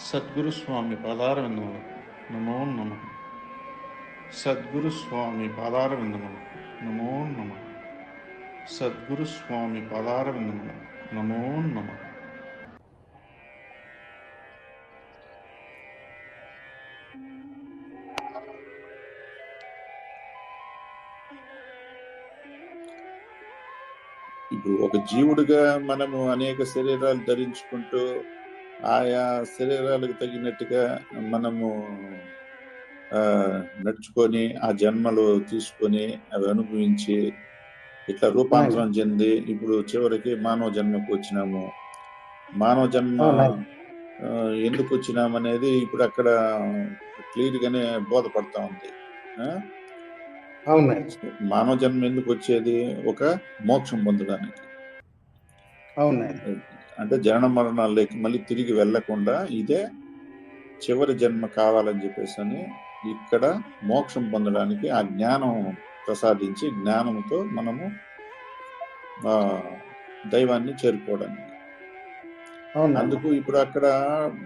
సద్గురు స్వామి పదారవిందములు. నమో నమ. సద్గురు స్వామి పాదారవిందములు. నమో నమ. సద్గురు స్వామి పాదారవిందములు. నమో నమ. ఇప్పుడు ఒక జీవుడిగా మనము అనేక శరీరాలు ధరించుకుంటూ ఆయా శరీరాలకు తగినట్టుగా మనము ఆ, నడుచుకొని ఆ జన్మలు తీసుకొని అవి అనుభవించి ఇట్లా రూపాంతరం చెంది ఇప్పుడు చివరికి మానవ జన్మకు వచ్చినాము. మానవ జన్మ ఎందుకు వచ్చినాం అనేది ఇప్పుడు అక్కడ క్లియర్ గానే బోధపడతా ఉంది. మానవ జన్మ ఎందుకు వచ్చేది? ఒక మోక్షం పొందడానికి. అవునండి. అంటే జనన మరణాల్లోకి మళ్ళీ తిరిగి వెళ్ళకుండా ఇదే చివరి జన్మ కావాలని చెప్పేసి అని ఇక్కడ మోక్షం పొందడానికి ఆ జ్ఞానం ప్రసాదించి జ్ఞానంతో మనము ఆ దైవాన్ని చేరుకోవడానికి అందుకు ఇప్పుడు అక్కడ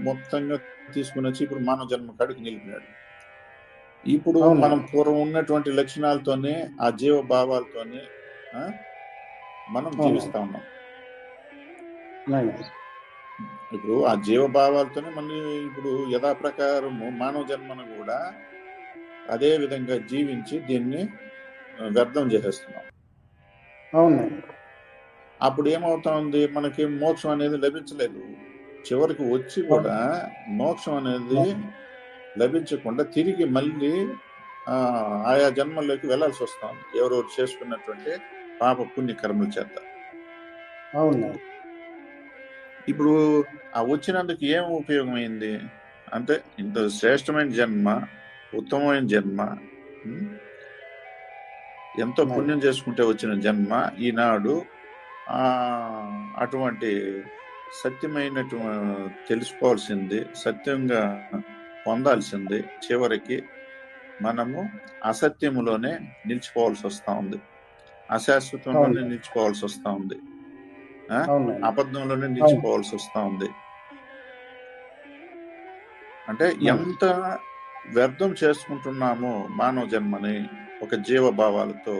మొత్తంగా తీసుకుని వచ్చి ఇప్పుడు మానవ జన్మ కాడికి నిలిపినాడు ఇప్పుడు. మనం పూర్వం ఉన్నటువంటి లక్షణాలతోనే ఆ జీవ భావాలతోనే మనం. జీవిస్తా ఉన్నాం. ఇప్పుడు ఆ జీవభావాలతోనే మళ్ళీ ఇప్పుడు యథాప్రకారము మానవ జన్మను కూడా అదే విధంగా జీవించి దీన్ని వ్యర్థం చేసేస్తున్నాం. అవునండి అప్పుడు ఏమవుతా ఉంది మనకి మోక్షం అనేది లభించలేదు. చివరికి వచ్చి కూడా మోక్షం అనేది లభించకుండా తిరిగి మళ్ళీ ఆ, ఆయా జన్మల్లోకి వెళ్ళాల్సి వస్తా ఉంది ఎవరెవరు చేసుకున్నటువంటి పాప పుణ్య కర్మల చేత. అవునండి ఇప్పుడు ఆ వచ్చినందుకు ఏం ఉపయోగమైంది అంటే ఇంత శ్రేష్టమైన జన్మ ఉత్తమమైన జన్మ? ఎంతో పుణ్యం చేసుకుంటే వచ్చిన జన్మ ఈనాడు ఆ అటువంటి సత్యమైనటు తెలుసుకోవాల్సింది సత్యంగా పొందాల్సింది చివరికి మనము అసత్యములోనే నిలిచిపోవాల్సి వస్తా ఉంది అశాశ్వతంలోనే. నిలిచిపోవాల్సి వస్తా ఉంది అబద్ధంలోనే నిలిచిపోవాల్సి వస్తా ఉంది. అంటే ఎంత వ్యర్థం చేసుకుంటున్నామో మానవ జన్మని ఒక జీవ భావాలతో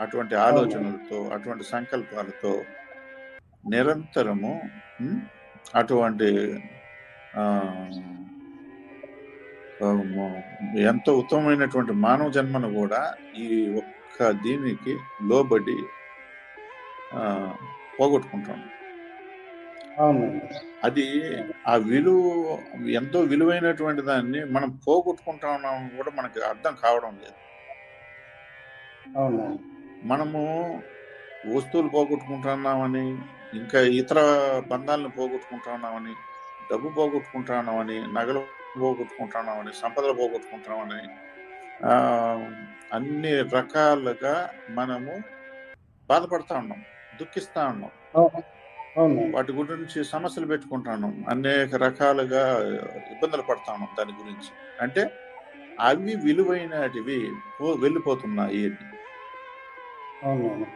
అటువంటి ఆలోచనలతో అటువంటి సంకల్పాలతో నిరంతరము అటువంటి ఎంతో ఉత్తమమైనటువంటి మానవ జన్మను కూడా ఈ ఒక్క దీనికి లోబడి ఆ, పోగొట్టుకుంటాం అది ఆ విలువ ఎంతో విలువైనటువంటి దాన్ని మనం పోగొట్టుకుంటా ఉన్నాం కూడా మనకి అర్థం కావడం లేదు. మనము వస్తువులు పోగొట్టుకుంటున్నామని ఇంకా ఇతర బంధాలను పోగొట్టుకుంటున్నామని డబ్బు పోగొట్టుకుంటున్నామని నగలు పోగొట్టుకుంటున్నామని సంపదలు పోగొట్టుకుంటున్నామని అన్ని రకాలుగా మనము బాధపడతా ఉన్నాం. దుఃఖిస్తా ఉన్నాం వాటి గురించి సమస్యలు పెట్టుకుంటాను. అనేక రకాలుగా ఇబ్బందులు పడతాను దాని గురించి. అంటే అవి విలువైనటివి వెళ్ళిపోతున్నాయి. అని. అవునండి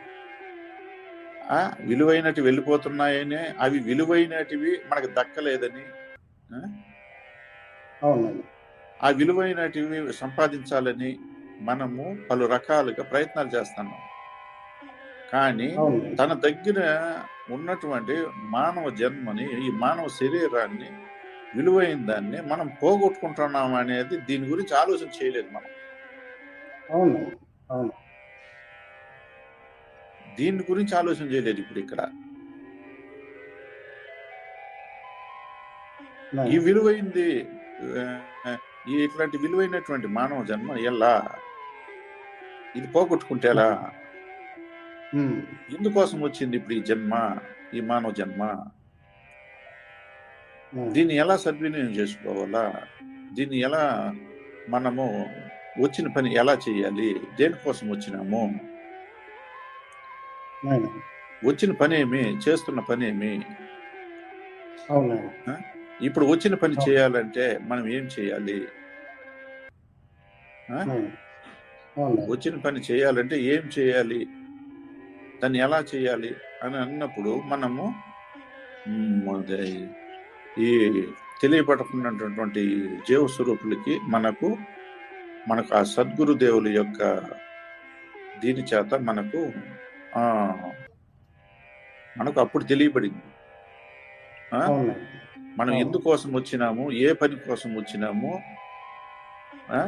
ఆ విలువైనటి వెళ్ళిపోతున్నాయని అవి విలువైనటివి మనకు దక్కలేదని ఆ? విలువైనటివి సంపాదించాలని మనము పలు రకాలుగా ప్రయత్నాలు చేస్తున్నాం కానీ తన దగ్గర ఉన్నటువంటి మానవ జన్మని ఈ మానవ శరీరాన్ని విలువైన దాన్ని మనం పోగొట్టుకుంటున్నాం అనేది దీని గురించి ఆలోచన చేయలేదు మనం. అవునండి అవును. దీని గురించి ఆలోచన చేయలేదు ఇప్పుడు ఇక్కడ. ఈ విలువైంది ఇట్లాంటి విలువైనటువంటి మానవ జన్మ ఎలా? ఇది పోగొట్టుకుంటే ఎలా? ఎందుకోసం వచ్చింది ఇప్పుడు ఈ జన్మ ఈ మానవ జన్మ. దీన్ని ఎలా సద్వినియోగం చేసుకోవాలా? దీన్ని ఎలా మనము వచ్చిన పని ఎలా చేయాలి? దేనికోసం వచ్చినాము. వచ్చిన పనేమి చేస్తున్న పనేమి అవును నాయన. ఇప్పుడు వచ్చిన పని చేయాలంటే మనం ఏం చేయాలి. వచ్చిన పని చేయాలంటే ఏం చేయాలి? దాన్ని ఎలా చేయాలి అని అన్నప్పుడు మనము ఈ తెలియబడుతున్నటువంటి జీవ స్వరూపులకి మనకు మనకు ఆ సద్గురు దేవుల యొక్క దీని చేత మనకు ఆ మనకు అప్పుడు తెలియబడింది. మనం. ఎందుకోసం వచ్చినాము ఏ పని కోసం వచ్చినాము ఆ?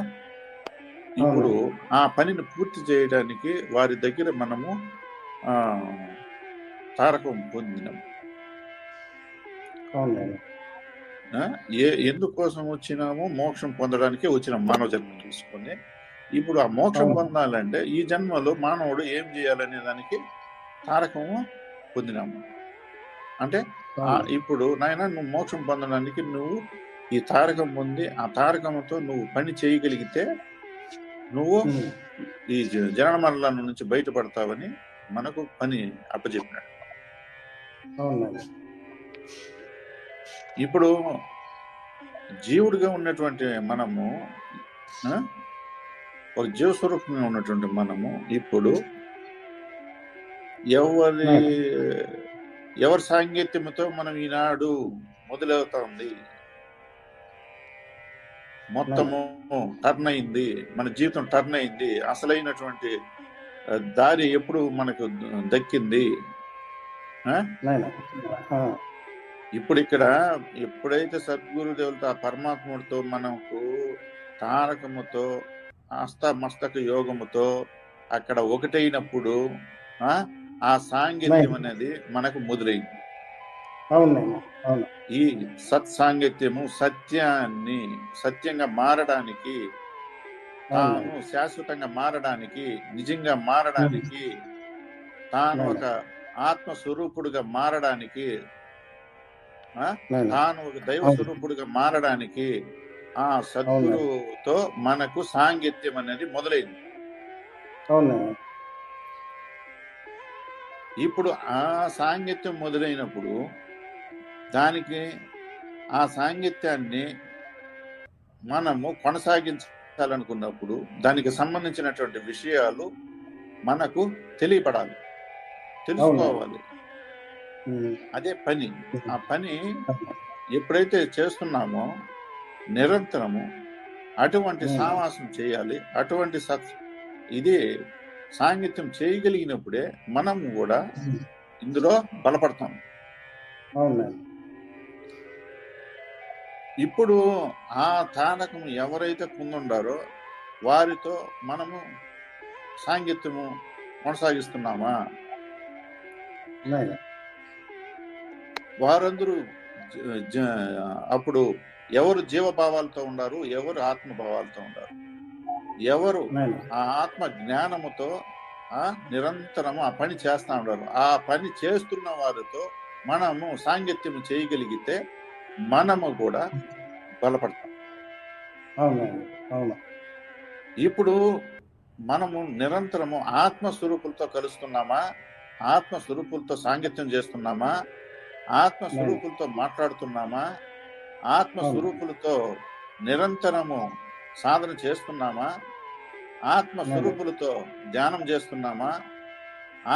ఇప్పుడు ఆ పనిని పూర్తి చేయడానికి వారి దగ్గర మనము తారకం పొందినాం? ఏ ఎందుకోసం వచ్చినాము మోక్షం పొందడానికి వచ్చినాం మానవ జన్మ తీసుకొని ఇప్పుడు ఆ మోక్షం. పొందాలంటే ఈ జన్మలో మానవుడు ఏం చేయాలనే దానికి తారకము పొందినాము అంటే. ఇప్పుడు నాయన నువ్వు మోక్షం పొందడానికి నువ్వు ఈ తారకం పొంది ఆ తారకంతో నువ్వు పని చేయగలిగితే నువ్వు. ఈ జనన మరణాల నుంచి బయటపడతావని మనకు పని నాయన. ఇప్పుడు జీవుడిగా ఉన్నటువంటి మనము ఒక జీవస్వరూపంగా ఉన్నటువంటి మనము ఇప్పుడు ఎవరి ఎవరి సాంగత్యంతో మనం ఈనాడు మొదలవుతోంది మొత్తము టర్న్ అయింది మన జీవితం టర్న్ అయింది అసలైనటువంటి దారి ఎప్పుడు మనకు దక్కింది? ఇప్పుడు ఇక్కడ ఎప్పుడైతే సద్గురుదేవులతో ఆ పరమాత్ముడితో మనకు తారకముతో మస్తక యోగముతో అక్కడ ఒకటైనప్పుడు ఆ ఆ సాంగత్యం అనేది మనకు. అవును. ఈ సత్ సాంగత్యము సత్యాన్ని సత్యంగా మారడానికి తాను. శాశ్వతంగా మారడానికి నిజంగా మారడానికి తాను. ఒక ఆత్మ స్వరూపుడుగా మారడానికి. తాను ఒక దైవ. స్వరూపుడుగా మారడానికి ఆ సద్గురుతో మనకు సాంగత్యం అనేది మొదలైంది. ఇప్పుడు ఆ సాంగత్యం మొదలైనప్పుడు దానికి ఆ సాంగత్యాన్ని మనము కొనసాగించాలనుకున్నప్పుడు దానికి సంబంధించినటువంటి విషయాలు మనకు తెలియపడాలి తెలుసుకోవాలి. అదే పని ఆ పని ఎప్పుడైతే చేస్తున్నామో నిరంతరము అటువంటి. సావాసం చేయాలి అటువంటి సత్ ఇది సాంగత్యం చేయగలిగినప్పుడే మనం కూడా. ఇందులో బలపడతాం అవును నాయన. ఇప్పుడు ఆ తారకం ఎవరైతే పొందుండారో వారితో మనము సాంగత్యము కొనసాగిస్తున్నామా. వారందరూ అప్పుడు ఎవరు జీవభావాలతో ఉన్నారు ఎవరు ఆత్మభావాలతో ఉన్నారు ఎవరు. ఆ ఆత్మ జ్ఞానముతో ఆ నిరంతరము ఆ పని చేస్తా ఉన్నారు ఆ పని చేస్తున్న వారితో మనము సాంగత్యం చేయగలిగితే మనము కూడా బలపడతాం అవును. ఇప్పుడు మనము నిరంతరము ఆత్మ స్వరూపులతో కలుస్తున్నామా ఆత్మ స్వరూపులతో సాంగత్యం చేస్తున్నామా ఆత్మ స్వరూపులతో మాట్లాడుతున్నామా ఆత్మ అవును. స్వరూపులతో నిరంతరము సాధన చేస్తున్నామా ఆత్మ అవును. స్వరూపులతో ధ్యానం చేస్తున్నామా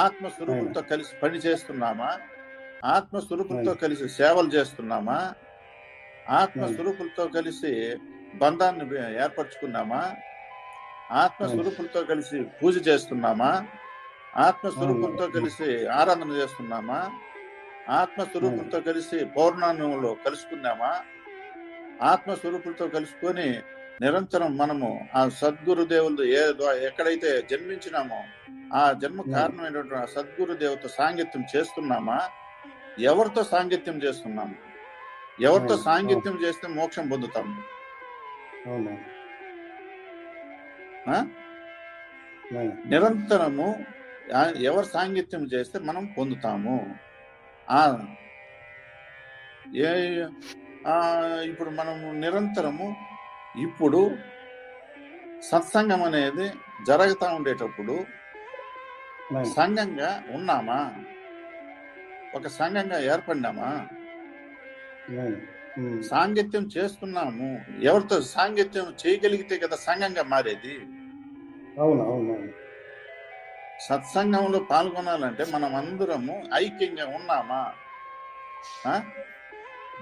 ఆత్మ స్వరూపులతో కలిసి పని చేస్తున్నామా ఆత్మ స్వరూపులతో అవును. కలిసి సేవలు చేస్తున్నామా ఆత్మ అవును. స్వరూపులతో కలిసి బంధాన్ని ఏర్పరచుకున్నామా ఆత్మ అవును. స్వరూపులతో కలిసి పూజ చేస్తున్నామా ఆత్మ స్వరూపులతో అవును. కలిసి ఆరాధన చేస్తున్నామా ఆత్మ స్వరూపులతో కలిసి పౌర్ణానంలో కలుసుకున్నామా ఆత్మ స్వరూపులతో కలుసుకొని నిరంతరం మనము ఆ సద్గురు దేవుడు ఏ ఎక్కడైతే జన్మించినామో ఆ జన్మ. కారణమైనటువంటి ఆ సద్గురు దేవుతో సాంగత్యం చేస్తున్నామా ఎవరితో సాంగత్యం చేస్తున్నాము ఎవరితో. సాంగత్యం చేస్తే మోక్షం? నాయన. నిరంతరము ఎవరు సాంగత్యం చేస్తే మనం పొందుతాము ఆ ఏ ఇప్పుడు మనము నిరంతరము ఇప్పుడు సత్సంగం అనేది జరుగుతూ ఉండేటప్పుడు సంఘంగా ఉన్నామా ఒక సంఘంగా ఏర్పడినామా. సాంగత్యం చేస్తున్నాము. ఎవరితో సాంగత్యం చేయగలిగితే కదా సంఘంగా మారేది? అవును అవును నాయన సత్సంగంలో పాల్గొనాలంటే మనం అందరము ఐక్యంగా ఉన్నామా?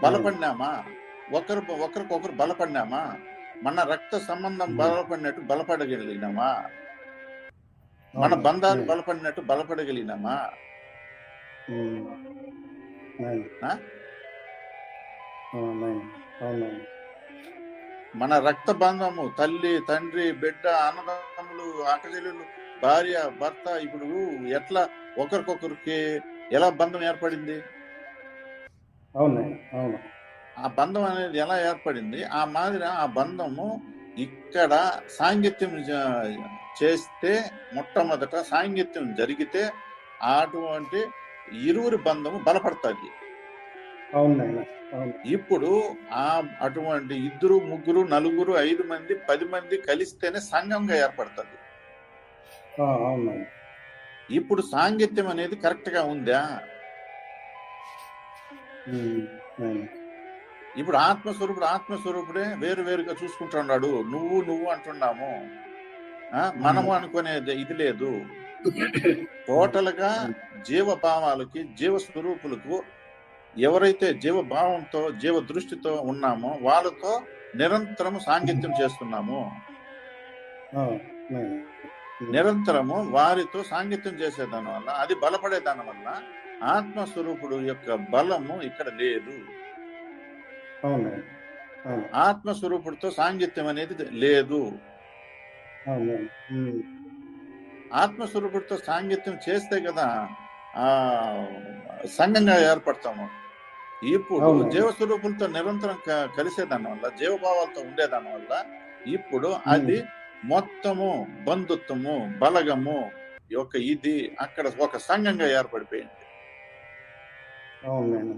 బలపడినామా? ఒకరు ఒకరికొకరు బలపడినామా? మన రక్త సంబంధం బలపడినట్టు బలపడగలిగినామా? మన. బంధాలు. బలపడినట్టు బలపడగలిగినామా? మన రక్త బంధము తల్లి తండ్రి బిడ్డ అన్నదమ్ములు అక్కచెల్లెలు భార్య భర్త ఇప్పుడు ఎట్లా ఒకరికొకరికి ఎలా బంధం ఏర్పడింది? అవును అవును. ఆ బంధం అనేది ఎలా ఏర్పడింది? ఆ మాదిరి ఆ బంధము ఇక్కడ సాంగత్యం చేస్తే మొట్టమొదట సాంగత్యం జరిగితే అటువంటి ఇరువురి బంధము బలపడుతుంది ఇప్పుడు ఆ అటువంటి ఇద్దరు ముగ్గురు నలుగురు ఐదు మంది పది మంది కలిస్తేనే సంఘంగా ఏర్పడుతుంది. ఇప్పుడు సాంగత్యం అనేది కరెక్ట్గా ఉందా ఇప్పుడు ఆత్మస్వరూపుడు ఆత్మస్వరూపుడే వేరు వేరుగా చూసుకుంటున్నాడు నువ్వు నువ్వు అంటున్నాము. మనము అనుకునేది ఇది లేదు. టోటల్గా జీవభావాలకి జీవ స్వరూపులకు ఎవరైతే జీవభావంతో జీవ దృష్టితో ఉన్నామో వాళ్ళతో నిరంతరము సాంగత్యం చేస్తున్నాము. నిరంతరము వారితో సాంగత్యం చేసేదాని వల్ల అది బలపడే దాని వల్ల ఆత్మస్వరూపుడు యొక్క బలము ఇక్కడ లేదు. ఆత్మస్వరూపుడితో సాంగత్యం అనేది లేదు. ఆత్మస్వరూపుడితో సాంగత్యం చేస్తే కదా ఆ సంఘంగా ఏర్పడతాము. ఇప్పుడు అవును. జీవస్వరూపులతో నిరంతరం కలిసేదాని వల్ల జీవభావాలతో ఉండేదాని వల్ల ఇప్పుడు అది మొత్తము బంధుత్వము బలగము యొక్క ఇది అక్కడ ఒక సంఘంగా ఏర్పడిపోయింది. అవును. నాయన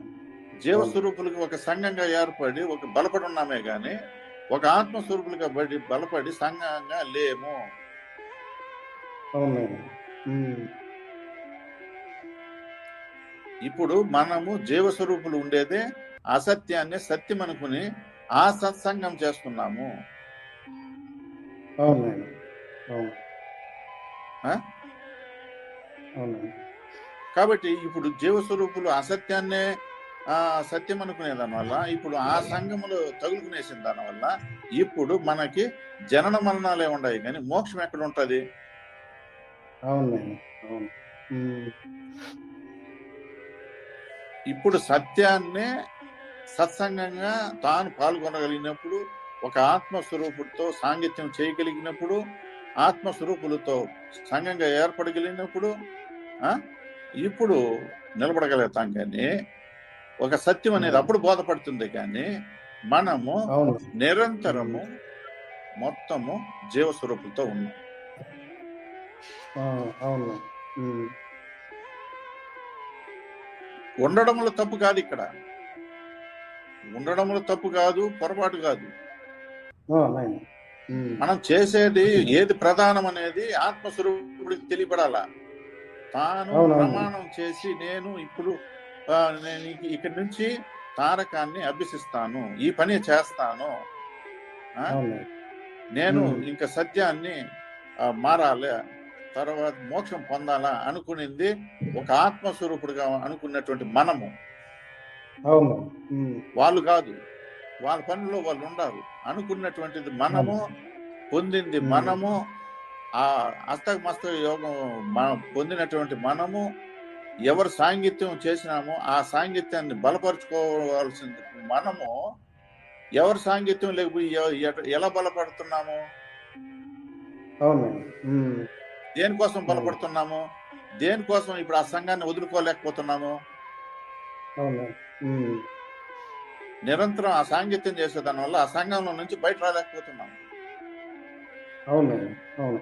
జీవస్వరూపులకు ఒక సంఘంగా ఏర్పడి ఒక బలపడి ఉన్నామే గాని ఒక ఆత్మస్వరూపులుగా బడి బలపడి సంఘంగా లేము. అవును. ఇప్పుడు మనము జీవస్వరూపులు ఉండేదే అసత్యాన్ని సత్యం అనుకుని ఆ సత్సంగం చేస్తున్నాము. కాబట్టి ఇప్పుడు జీవస్వరూపులు అసత్యాన్నే ఆ సత్యం అనుకునే దానివల్ల ఇప్పుడు ఆ సంఘములో తగులుకునేసిన దానివల్ల ఇప్పుడు మనకి జనన మరణాలే ఉన్నాయి కానీ మోక్షం ఎక్కడ ఉంటది? అవును అవును. ఇప్పుడు సత్యాన్నే సత్సంగంగా తాను పాల్గొనగలిగినప్పుడు ఒక ఆత్మస్వరూపుడితో సాంగత్యం చేయగలిగినప్పుడు ఆత్మస్వరూపులతో సంఘంగా ఏర్పడగలిగినప్పుడు ఇప్పుడు నిలబడగలుగుతాం కానీ ఒక సత్యం అనేది అప్పుడు బోధపడుతుంది కానీ మనము నిరంతరము మొత్తము జీవస్వరూపులతో ఉన్నాం. అవును. ఉండడంలో తప్పు కాదు ఇక్కడ. ఉండడంలో తప్పు కాదు పొరపాటు కాదు. మనం చేసేది ఏది ప్రధానం అనేది ఆత్మస్వరూపుడికి తెలియపడాలా? తాను. ప్రమాణం చేసి నేను ఇప్పుడు నేను ఇక- ఇక్కడి నుంచి తారకాన్ని అభ్యసిస్తాను ఈ పని చేస్తాను. నేను. ఇంకా సత్యాన్ని మారాలి. తర్వాత మోక్షం పొందాలా అనుకునింది ఒక ఆత్మస్వరూపుడుగా అనుకున్నటువంటి మనము. అవును. వాళ్ళు కాదు. వాళ్ళ పనిలో వాళ్ళు ఉండారు అనుకున్నటువంటిది మనము పొందింది. మనము ఆ అస్తమస్త యోగం మనం పొందినటువంటి మనము ఎవరు సాంగిత్యం చేసినామో ఆ సాంగిత్యాన్ని బలపరుచుకోవాల్సింది మనము. ఎవరు సాంగిత్యం లేకపోయి ఎలా బలపడుతున్నాము? అవును. దేనికోసం బలపడుతున్నాము? దేనికోసం ఇప్పుడు ఆ సంఘాన్ని వదులుకోలేకపోతున్నాము. నిరంతరం ఆ సాంగిత్యం చేసే దాని వల్ల ఆ సంఘంలో నుంచి బయట రాలేకపోతున్నాము. అవును.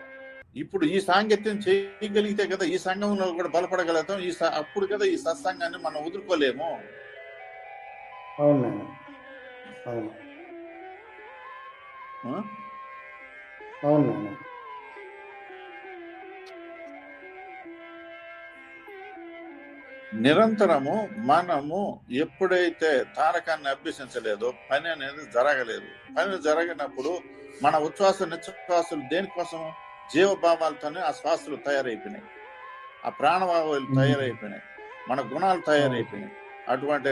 ఇప్పుడు ఈ సాంగత్యం చేయగలిగితే కదా ఈ సంఘంలో కూడా బలపడగలుగుతాం. ఈ అప్పుడు కదా ఈ సత్సంగాన్ని మనం వదులుకోలేము. అవును. అవును. నిరంతరము మనము ఎప్పుడైతే తారకాన్ని అభ్యసించలేదో పని అనేది జరగలేదు. పని జరగనప్పుడు మన ఉచ్ఛ్వాస నిశ్వాసాలు దేనికోసం జీవభావాలతోనే ఆ శ్వాసలు తయారైపోయినాయి. ఆ ప్రాణవాయువులు. తయారైపోయినాయి. మన గుణాలు తయారైపోయినాయి. అటువంటి.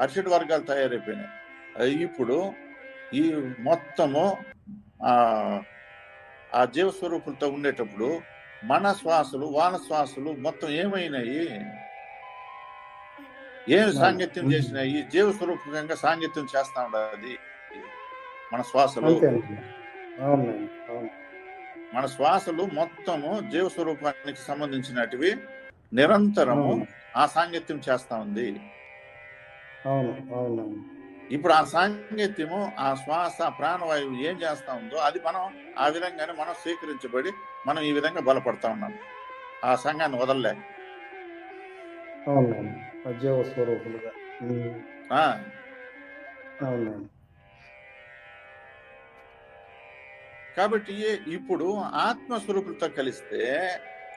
అర్షడ్ వర్గాలు తయారైపోయినాయి. ఇప్పుడు ఈ మొత్తము ఆ ఆ జీవస్వరూపులతో ఉండేటప్పుడు మన శ్వాసలు వాన శ్వాసలు మొత్తం ఏమైనాయి? ఏమి సాంగత్యం చేసినాయి? జీవస్వరూపకంగా సాంగత్యం చేస్తా ఉండదు మన శ్వాసలు మన శ్వాసలు మొత్తము జీవస్వరూపానికి సంబంధించినటివి. నిరంతరము ఆ సాంగత్యం చేస్తా ఉంది. ఇప్పుడు ఆ సాంగత్యము ఆ శ్వాస ప్రాణవాయువు ఏం చేస్తా ఉందో అది మనం ఆ విధంగానే మనం స్వీకరించబడి మనం ఈ విధంగా బలపడతా ఉన్నాం. ఆ సంఘాన్ని వదలలే. స్వరూపులుగా. కాబట్టి ఇప్పుడు ఆత్మస్వరూపులతో కలిస్తే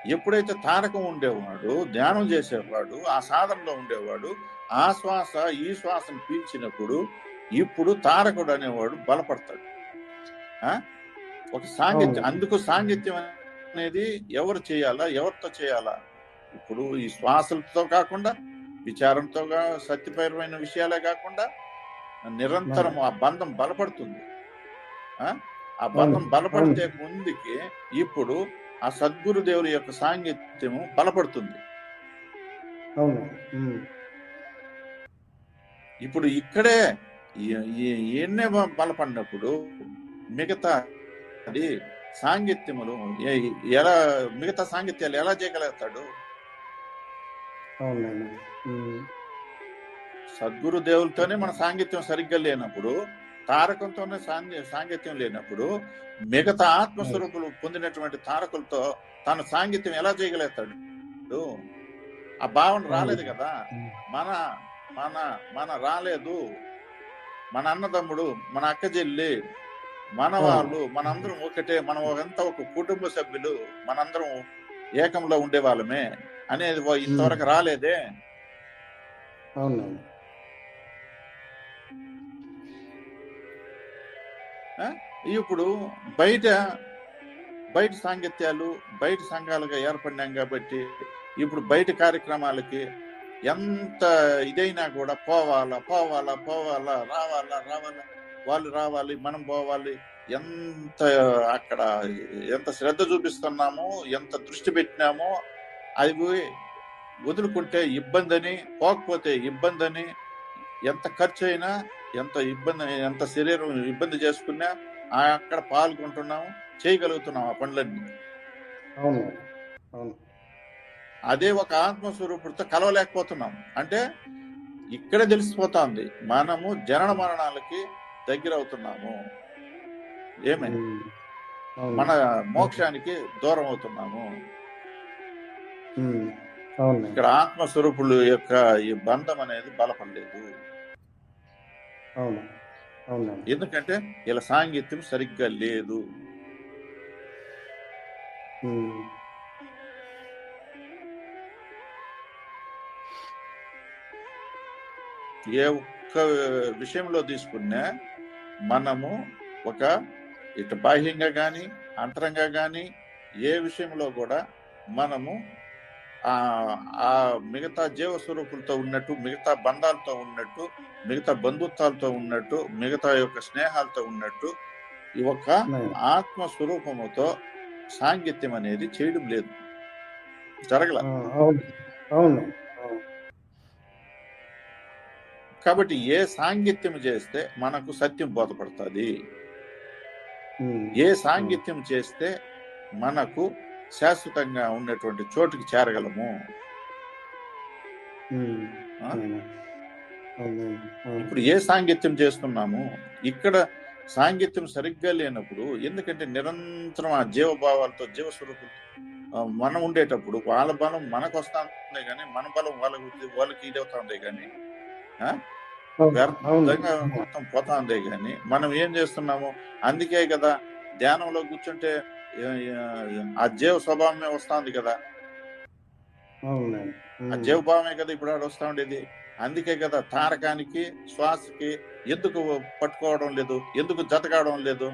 ఎప్పుడైతే తారకం ఉండేవాడు ధ్యానం చేసేవాడు ఆ సాధనలో ఉండేవాడు ఆ శ్వాస ఈ శ్వాసను పీల్చినప్పుడు ఇప్పుడు తారకుడు అనేవాడు బలపడతాడు. ఆ? ఒక సాంగత్యం. అందుకు సాంగత్యం అనేది ఎవరు చేయాలా ఎవరితో చేయాలా ఇప్పుడు ఈ శ్వాసలతో కాకుండా విచారంతో సత్యపరమైన విషయాలే కాకుండా నిరంతరం ఆ బంధం బలపడుతుంది ఆ? బంధం. బలపడితే ముందుకి ఇప్పుడు ఆ సద్గురు దేవుని యొక్క సాంగత్యము బలపడుతుంది. ఇప్పుడు ఇక్కడే బ- బలపడినప్పుడు మిగతా అది సాంగత్యములు. ఎలా మిగతా సాంగత్యాలు ఎలా చేయగలుగుతాడు. సద్గురు దేవులతోనే మన సాంగత్యం సరిగ్గా లేనప్పుడు తారకంతోనే సాంగ- సాంగత్యం లేనప్పుడు మిగతా ఆత్మస్వరూపులు పొందినటువంటి తారకులతో తన సాంగత్యం ఎలా చేయగలుగుతాడు? ఆ భావన రాలేదు కదా. మన మన మన రాలేదు. మన అన్నదమ్ముడు మన అక్క చెల్లి మన. వాళ్ళు మనందరం ఒకటే మనం అంతా ఒక కుటుంబ సభ్యులు మనందరం ఏకంలో ఉండే వాళ్ళమే అనేది ఇంతవరకు రాలేదే? అవును ఇప్పుడు బయట బయట సాంగత్యాలు బయట సంఘాలుగా ఏర్పడినాం కాబట్టి ఇప్పుడు బయట కార్యక్రమాలకి ఎంత ఇదైనా కూడా పోవాలా పోవాలా పోవాలా రావాలా రావాలా వాళ్ళు రావాలి మనం పోవాలి ఎంత అక్కడ ఎంత శ్రద్ధ చూపిస్తున్నామో ఎంత దృష్టి పెట్టినామో అది వదులుకుంటే ఇబ్బంది అని పోకపోతే ఇబ్బంది అని ఎంత ఖర్చు అయినా ఎంత ఇబ్బంది ఎంత శరీరం ఇబ్బంది చేసుకున్నా ఆ అక్కడ పాల్గొంటున్నాము చేయగలుగుతున్నాం ఆ పనులన్నీ. అవును అవును. అదే ఒక ఆత్మస్వరూపుడితో కలవలేకపోతున్నాం. అంటే ఇక్కడే తెలిసిపోతా ఉంది మనము జనన మరణాలకి దగ్గర అవుతున్నాము. అవును. మన మోక్షానికి దూరం అవుతున్నాము ఇక్కడ ఆత్మస్వరూపుల యొక్క ఈ బంధం అనేది బలపడలేదు. ఎందుకంటే ఇలా సాంగత్యం సరిగ్గా లేదు. ఏ ఒక్క విషయంలో తీసుకున్నా మనము ఒక ఇటు బాహ్యంగా కానీ అంతరంగా కానీ ఏ విషయంలో కూడా మనము ఆ ఆ మిగతా జీవ స్వరూపులతో ఉన్నట్టు మిగతా బంధాలతో ఉన్నట్టు మిగతా బంధుత్వాలతో ఉన్నట్టు మిగతా యొక్క స్నేహాలతో ఉన్నట్టు ఈ ఒక నాయన ఆత్మ స్వరూపముతో సాంగత్యం అనేది చేయడం లేదు. జరగల. అవును. కాబట్టి ఏ సాంగత్యం చేస్తే మనకు సత్యం బోధపడుతుంది. ఏ సాంగత్యం చేస్తే మనకు శాశ్వతంగా ఉన్నటువంటి చోటుకి చేరగలము. ఇప్పుడు ఏ సాంగత్యం చేస్తున్నాము ఇక్కడ సాంగత్యం సరిగ్గా లేనప్పుడు ఎందుకంటే నిరంతరం ఆ జీవభావాలతో జీవస్వరూపులు ఆ, మనం ఉండేటప్పుడు వాళ్ళ బలం మనకు వస్తుంది కానీ మన బలం వాళ్ళకి వాళ్ళకి ఇది అవుతుంది కానీ ఆ? అవును. వ్యర్థంగా. మొత్తం పోతాందే కానీ మనం ఏం చేస్తున్నాము? అందుకే కదా ధ్యానంలో కూర్చుంటే ఆ, జీవ స్వభావమే వస్తుంది కదా ఆ జీవభావమే కదా ఇప్పుడు ఆడ వస్తా ఉండేది. అందుకే కదా తారకానికి శ్వాసకి ఎందుకు పట్టుకోవడం లేదు? ఎందుకు జత కావడం లేదు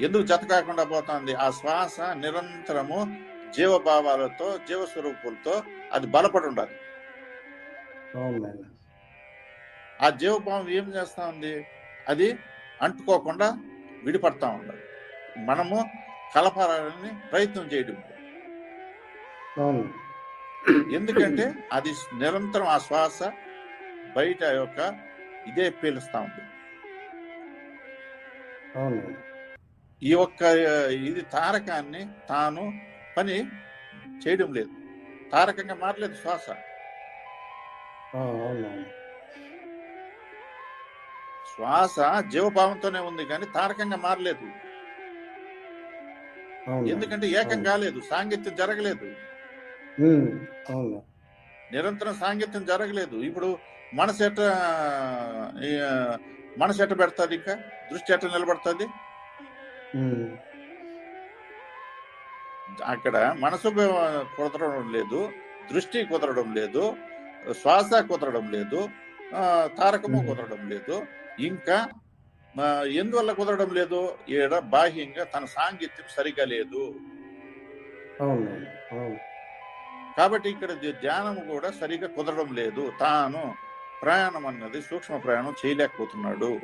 ఎందుకు జత కాకుండా పోతుంది? ఆ శ్వాస నిరంతరము జీవభావాలతో జీవస్వరూపులతో అది బలపడి ఉండాలి. ఆ జీవభావం ఏం చేస్తా ఉంది అది అంటుకోకుండా విడిపడతా ఉండాలి. మనము కలపాలని ప్రయత్నం చేయడం. ఎందుకంటే అది నిరంతరం ఆ శ్వాస బయట యొక్క ఇదే పీలుస్తా ఉంది. ఈ ఒక్క ఇది తారకాన్ని తాను పని చేయడం లేదు. తారకంగా మారలేదు శ్వాస. శ్వాస జీవభావంతోనే ఉంది కానీ తారకంగా మారలేదు. ఎందుకంటే ఏకం కాలేదు సాంగత్యం జరగలేదు. నిరంతరం సాంగత్యం జరగలేదు. ఇప్పుడు మనసు ఎట్ట మనసు ఎట్ట పెడుతుంది ఇంకా? దృష్టి ఎట్ట నిలబడుతుంది? అక్కడ మనసు కుదరడం లేదు దృష్టి కుదరడం లేదు శ్వాస కుదరడం లేదు తారకము. కుదరడం లేదు. ఇంకా ఎందువల్ల కుదరడం లేదు? ఈడ బాహ్యంగా తన సాంగత్యం సరిగా లేదు. కాబట్టి ఇక్కడ ధ్య- ధ్యానం కూడా సరిగా కుదరడం లేదు. తాను ప్రయాణం అన్నది సూక్ష్మ ప్రయాణం చేయలేకపోతున్నాడు.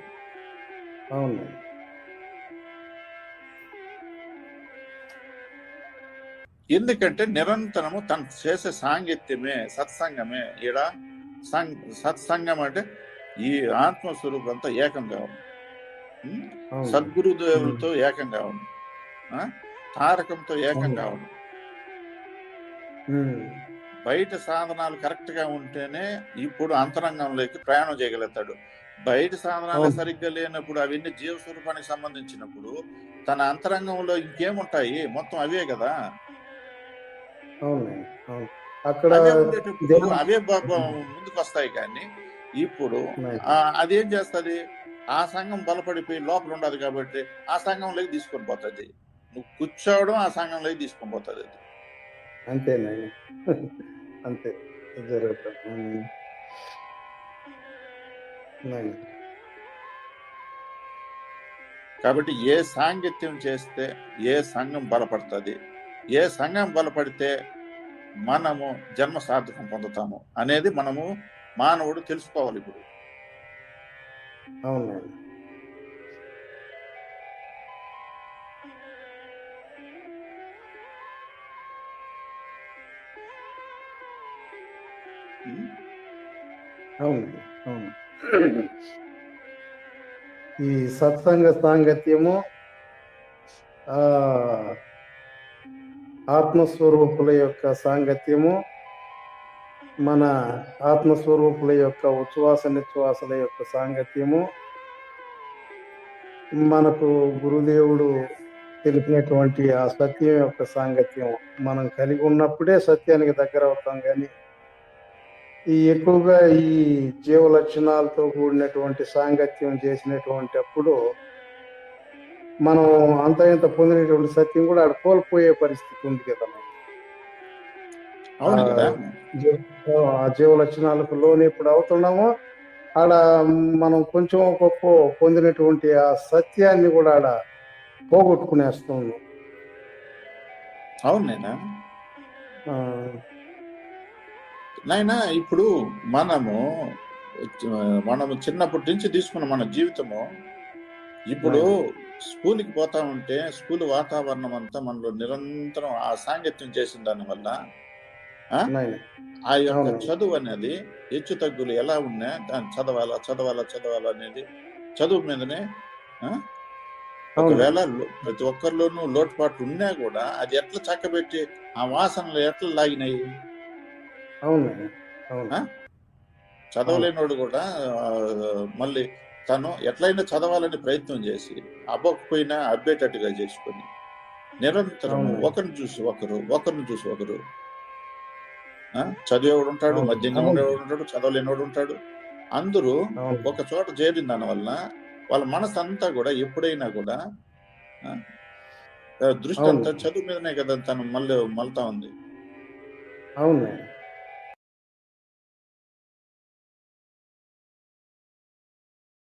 అవును. ఎందుకంటే నిరంతరము తను చేసే సాంగత్యమే సత్సంగమే. ఈడ సంగ్ సత్సంగం అంటే ఈ ఆత్మస్వరూపంతో ఏకం కావడం. సద్గురుదేవులతో ఏకం కావడం? తారకంతో ఏకం. కావడం. బయట సాధనాలు కరెక్ట్గా ఉంటేనే ఇప్పుడు అంతరంగంలోకి ప్రయాణం చేయగలుగుతాడు. బయట సాధనాలు. సరిగ్గా లేనప్పుడు అవన్నీ జీవ స్వరూపానికి సంబంధించినప్పుడు తన అంతరంగంలో ఇంకేముంటాయి? మొత్తం అవే కదా. అవును. అవును. అక్కడ అవే ముందుకు వస్తాయి కానీ ఇప్పుడు అదేం చేస్తది? ఆ సంఘం బలపడిపోయి లోపల ఉండదు కాబట్టి ఆ సంఘంలోకి తీసుకొని పోతుంది. నువ్వు కూర్చోవడం ఆ సంఘంలోకి తీసుకొని పోతుంది అది. అంతేనండి అంతే. జరుగుతుంది. కాబట్టి ఏ సాంగత్యం చేస్తే ఏ సంఘం బలపడుతుంది? ఏ సంఘం బలపడితే మనము జన్మ సార్థకం పొందుతాము అనేది మనము మానవుడు తెలుసుకోవాలి ఇప్పుడు. అవునండి. అవును అవును. ఈ సత్సంగ సాంగత్యము ఆ ఆత్మస్వరూపుల యొక్క సాంగత్యము మన ఆత్మస్వరూపుల యొక్క ఉచ్ఛ్వాస నిశ్వాసల యొక్క సాంగత్యము మనకు గురుదేవుడు తెలిపినటువంటి ఆ సత్యం యొక్క సాంగత్యం మనం కలిగి ఉన్నప్పుడే సత్యానికి దగ్గర అవుతాం కానీ ఈ ఎక్కువగా ఈ జీవ లక్షణాలతో కూడినటువంటి సాంగత్యం చేసినటువంటి అప్పుడు మనం అంత ఇంత పొందినటువంటి సత్యం కూడా ఆడ కోల్పోయే పరిస్థితి ఉంది కదా అవును కదా. జీవ- ఆ జీవ లక్షణాలకు లోన్ ఎప్పుడు అవుతున్నామో. ఆడ మనం కొంచెం గొప్ప పొందినటువంటి ఆ సత్యాన్ని కూడా ఆడ పోగొట్టుకునేస్తున్నాం అవును నేనా ఆ, నాయనా ఇప్పుడు మనము మనము చిన్నప్పటి నుంచి తీసుకున్న మన జీవితము ఇప్పుడు స్కూల్కి పోతా ఉంటే స్కూల్ వాతావరణం అంతా మనలో నిరంతరం ఆ సాంగత్యం చేసిన దాని వల్ల నాయన. ఆ యొక్క. చదువు అనేది హెచ్చు తగ్గులు ఎలా ఉన్నా దాన్ని చదవాలా చదవాలా చదవాలా అనేది చదువు మీదనే ఒకవేళ ప్రతి ఒక్కరిలోనూ లోటుపాట్లు ఉన్నా కూడా అది ఎట్లా చక్కబెట్టి ఆ వాసనలు ఎట్లా లాగినాయి? చదవలేనోడు కూడా మళ్ళీ తను ఎట్లయినా చదవాలని ప్రయత్నం చేసి అవ్వకపోయినా అబ్బేటట్టుగా చేసుకొని నిరంతరం. ఒకరిని చూసి ఒకరు ఒకరిని చూసి ఒకరు చదివేవాడు ఉంటాడు. మధ్యంగా. ఉండేవాడు ఉంటాడు చదవలేనివాడు ఉంటాడు అందరూ ఒక చోట చేరిన దాని వలన వాళ్ళ మనసు అంతా కూడా ఎప్పుడైనా కూడా దృష్టి. అంతా చదువు మీదనే కదా తను మళ్ళీ మళ్తా ఉంది అవును